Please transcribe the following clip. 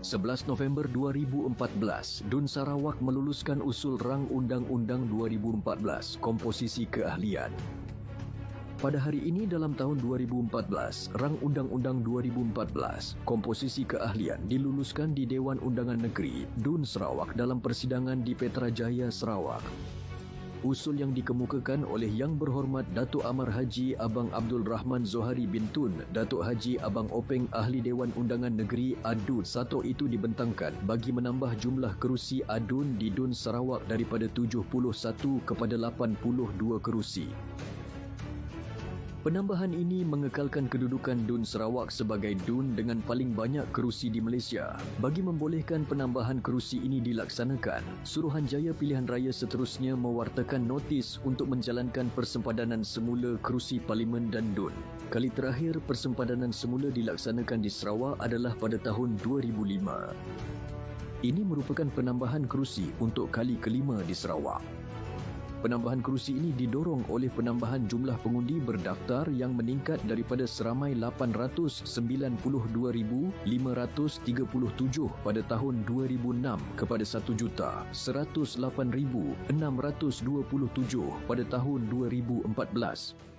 11 November 2014, Dun Sarawak meluluskan usul rang Undang-Undang 2014, Komposisi Keahlian. Pada hari ini dalam tahun 2014, Rang Undang-Undang 2014, Komposisi Keahlian diluluskan di Dewan Undangan Negeri, Dun Sarawak dalam persidangan di Petrajaya, Sarawak. Usul yang dikemukakan oleh Yang Berhormat Datuk Amar Haji Abang Abdul Rahman Zohari bin Tun, Datuk Haji Abang Openg Ahli Dewan Undangan Negeri ADUN satu itu dibentangkan bagi menambah jumlah kerusi ADUN di DUN Sarawak daripada 71 kepada 82 kerusi. Penambahan ini mengekalkan kedudukan DUN Sarawak sebagai DUN dengan paling banyak kerusi di Malaysia. Bagi membolehkan penambahan kerusi ini dilaksanakan, Suruhanjaya Pilihan Raya seterusnya mewartakan notis untuk menjalankan persempadanan semula kerusi Parlimen dan DUN. Kali terakhir persempadanan semula dilaksanakan di Sarawak adalah pada tahun 2005. Ini merupakan penambahan kerusi untuk kali kelima di Sarawak. Penambahan kerusi ini didorong oleh penambahan jumlah pengundi berdaftar yang meningkat daripada seramai 892,537 pada tahun 2006 kepada 1,108,627 pada tahun 2014.